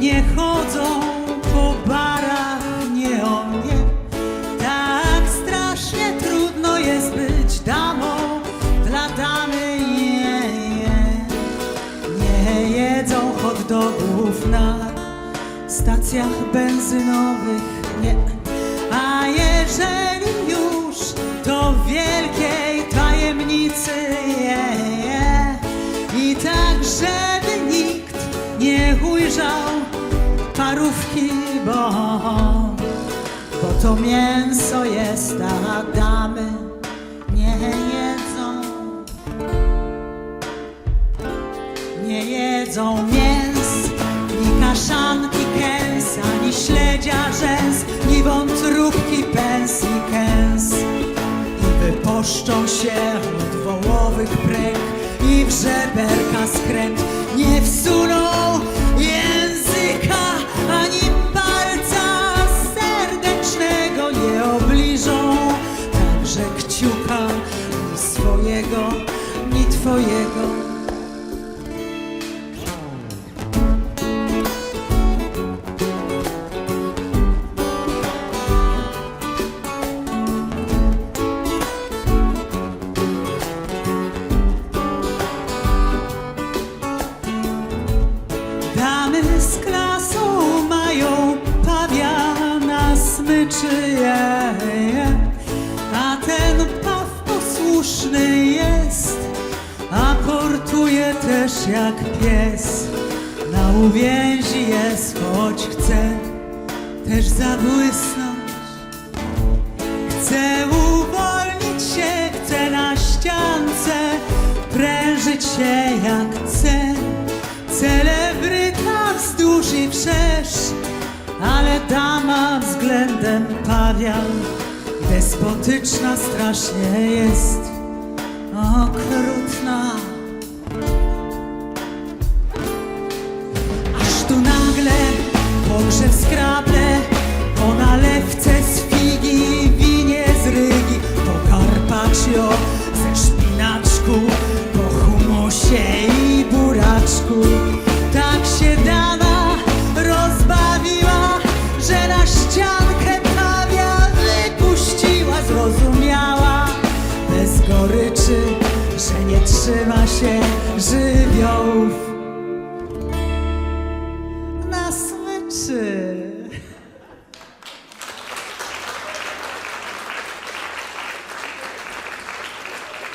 nie chodzą po barach, nie o mnie. Tak strasznie trudno jest być damą dla damy. Nie, nie, nie jedzą hot dogów na stacjach benzynowych, nie. Parówki, bo, bo to mięso jest, a damy nie jedzą. Nie jedzą mięs, ni kaszanki kęs, ani śledzia rzęs, ni wątróbki pęs i kęs. I wyposzczą się od wołowych pręg i w żeberka skręt nie wsuną klasą mają pawiana smyczy je, je. A ten paw posłuszny jest A portuje też jak pies Na uwięzi jest, choć chce Też zabłysnąć ale dama względem pawian despotyczna strasznie jest, okrutna. Że nie trzyma się żywiołów